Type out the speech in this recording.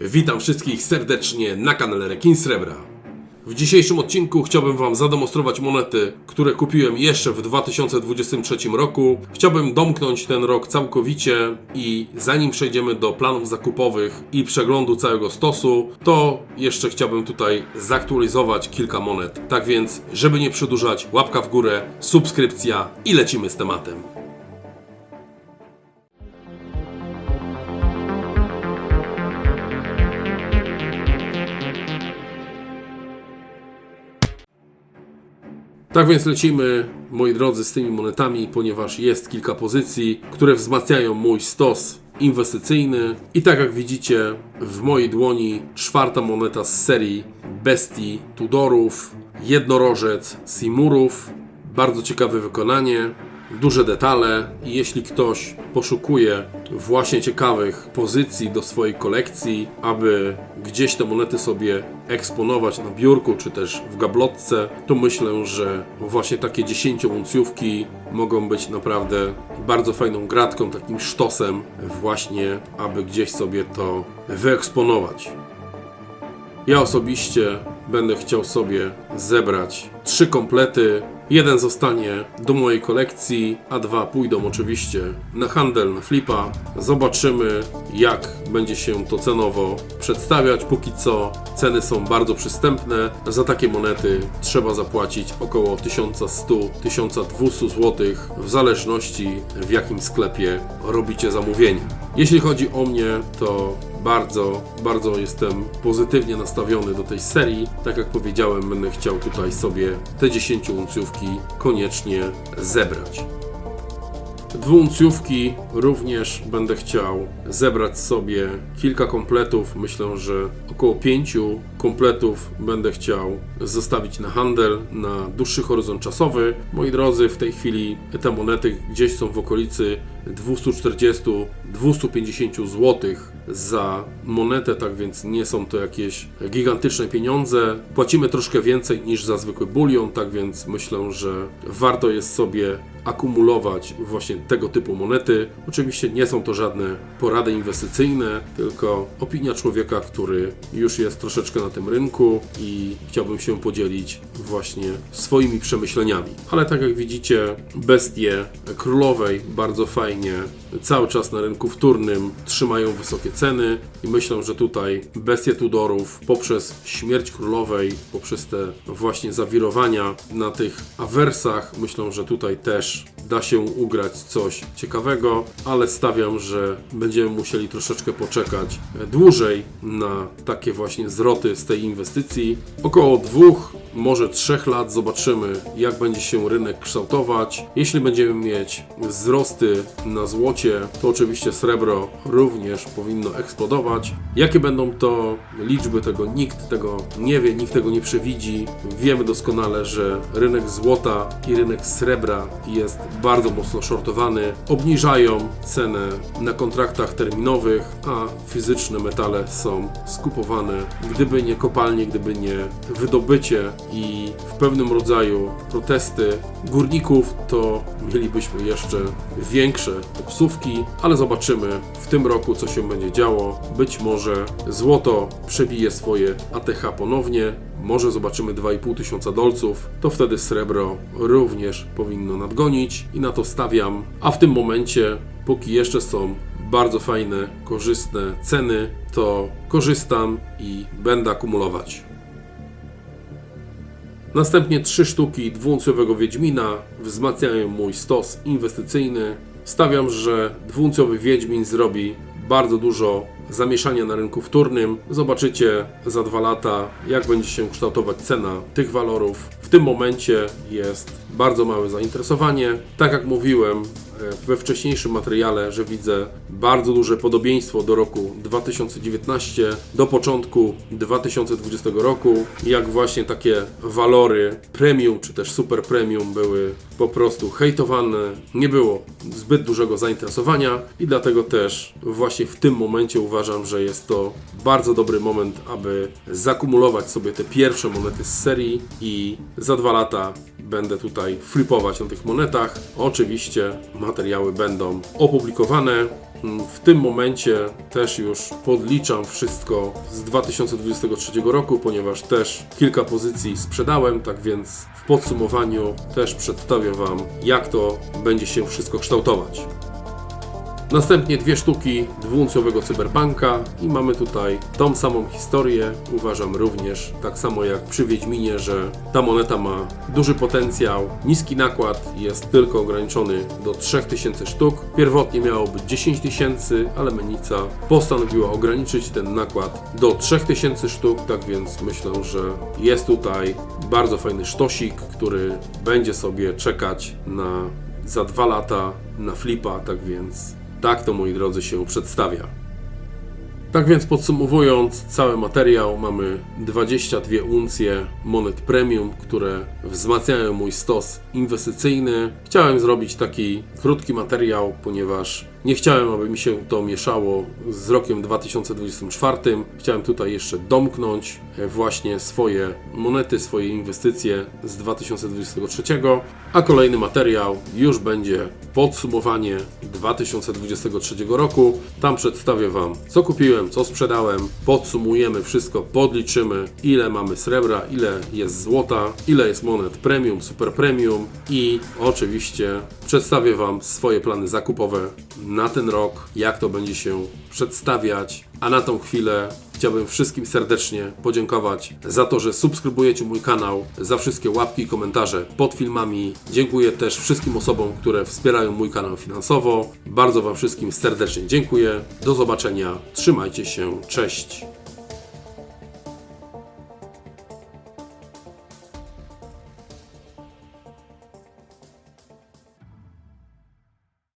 Witam wszystkich serdecznie na kanale Rekin Srebra. W dzisiejszym odcinku chciałbym Wam zademonstrować monety, które kupiłem jeszcze w 2023 roku. Chciałbym domknąć ten rok całkowicie i zanim przejdziemy do planów zakupowych i przeglądu całego stosu, to jeszcze chciałbym tutaj zaktualizować kilka monet. Tak więc, żeby nie przedłużać, łapka w górę, subskrypcja i lecimy z tematem. Tak więc lecimy, moi drodzy, z tymi monetami, ponieważ jest kilka pozycji, które wzmacniają mój stos inwestycyjny. I tak jak widzicie, w mojej dłoni czwarta moneta z serii Bestii Tudorów, jednorożec Simurów. Bardzo ciekawe wykonanie, duże detale i jeśli ktoś poszukuje właśnie ciekawych pozycji do swojej kolekcji, aby gdzieś te monety sobie eksponować na biurku czy też w gablotce, to myślę, że właśnie takie 10 uncjówki mogą być naprawdę bardzo fajną gratką, takim sztosem właśnie, aby gdzieś sobie to wyeksponować. Ja osobiście będę chciał sobie zebrać trzy komplety. Jeden zostanie do mojej kolekcji, a dwa pójdą oczywiście na handel, na flipa. Zobaczymy, jak będzie się to cenowo przedstawiać. Póki co ceny są bardzo przystępne. Za takie monety trzeba zapłacić około 1100-1200 zł, w zależności w jakim sklepie robicie zamówienie. Jeśli chodzi o mnie, to bardzo, bardzo jestem pozytywnie nastawiony do tej serii. Tak jak powiedziałem, będę chciał tutaj sobie te 10 uncjówki koniecznie zebrać. Dwuuncjówki również będę chciał zebrać sobie kilka kompletów. Myślę, że około pięciu kompletów będę chciał zostawić na handel na dłuższy horyzont czasowy. Moi drodzy, w tej chwili te monety gdzieś są w okolicy 240-250 zł za monetę, tak więc nie są to jakieś gigantyczne pieniądze. Płacimy troszkę więcej niż za zwykły bulion, tak więc myślę, że warto jest sobie akumulować właśnie tego typu monety. Oczywiście nie są to żadne porady inwestycyjne, tylko opinia człowieka, który już jest troszeczkę na tym rynku i chciałbym się podzielić właśnie swoimi przemyśleniami. Ale tak jak widzicie, bestie królowej bardzo fajnie cały czas na rynku wtórnym trzymają wysokie ceny i myślę, że tutaj bestie Tudorów poprzez śmierć królowej, poprzez te właśnie zawirowania na tych awersach, myślę, że tutaj też da się ugrać coś ciekawego, ale stawiam, że będziemy musieli troszeczkę poczekać dłużej na takie właśnie zwroty z tej inwestycji. Około dwóch, może trzech lat zobaczymy, jak będzie się rynek kształtować. Jeśli będziemy mieć wzrosty na złocie, to oczywiście srebro również powinno eksplodować. Jakie będą to liczby, tego nikt tego nie wie, nikt tego nie przewidzi. Wiemy doskonale, że rynek złota i rynek srebra jest bardzo mocno shortowany, obniżają cenę na kontraktach terminowych, a fizyczne metale są skupowane. Gdyby nie kopalnie, gdyby nie wydobycie i w pewnym rodzaju protesty górników, to mielibyśmy jeszcze większe popsówki, ale zobaczymy w tym roku, co się będzie działo. Być może złoto przebije swoje ATH ponownie, może zobaczymy 2,5 tysiąca dolców, to wtedy srebro również powinno nadgonić i na to stawiam. A w tym momencie, póki jeszcze są bardzo fajne, korzystne ceny, to korzystam i będę akumulować. Następnie trzy sztuki dwuuncjowego Wiedźmina wzmacniają mój stos inwestycyjny. Stawiam, że dwuuncjowy Wiedźmin zrobi bardzo dużo zamieszania na rynku wtórnym. Zobaczycie za dwa lata, jak będzie się kształtować cena tych walorów. Tym momencie jest bardzo małe zainteresowanie. Tak jak mówiłem e, we wcześniejszym materiale, że widzę bardzo duże podobieństwo do roku 2019, do początku 2020 roku, jak właśnie takie walory premium czy też super premium były po prostu hejtowane, nie było zbyt dużego zainteresowania i dlatego też właśnie w tym momencie uważam, że jest to bardzo dobry moment, aby zakumulować sobie te pierwsze monety z serii i za dwa lata będę tutaj flipować na tych monetach. Oczywiście materiały będą opublikowane. Mm, W tym momencie też już podliczam wszystko z 2023 roku, ponieważ też kilka pozycji sprzedałem, tak więc w podsumowaniu też przedstawię Wam, jak to będzie się wszystko kształtować. Następnie dwie sztuki dwuuncjowego cyberbanka i mamy tutaj tą samą historię. Uważam również, tak samo jak przy Wiedźminie, że ta moneta ma duży potencjał, niski nakład jest tylko ograniczony do 3000 sztuk. Pierwotnie miało być 10 tysięcy, ale Menica postanowiła ograniczyć ten nakład do 3000 sztuk, tak więc myślę, że jest tutaj bardzo fajny sztosik, który będzie sobie czekać na za dwa lata na flipa, tak więc tak to moi drodzy się przedstawia. Tak więc podsumowując cały materiał, mamy 22 uncje monet premium, które wzmacniają mój stos inwestycyjny. Chciałem zrobić taki krótki materiał, ponieważ nie chciałem, aby mi się to mieszało z rokiem 2024. Chciałem tutaj jeszcze domknąć e, właśnie swoje monety, swoje inwestycje z 2023, a kolejny materiał już będzie podsumowanie 2023 roku. Tam przedstawię Wam, co kupiłem, co sprzedałem, podsumujemy wszystko, podliczymy, ile mamy srebra, ile jest złota, ile jest monet premium, super premium i oczywiście przedstawię Wam swoje plany zakupowe na ten rok, jak to będzie się przedstawiać. A na tą chwilę chciałbym wszystkim serdecznie podziękować za to, że subskrybujecie mój kanał, za wszystkie łapki i komentarze pod filmami. Dziękuję też wszystkim osobom, które wspierają mój kanał finansowo. Bardzo Wam wszystkim serdecznie dziękuję. Do zobaczenia. Trzymajcie się. Cześć.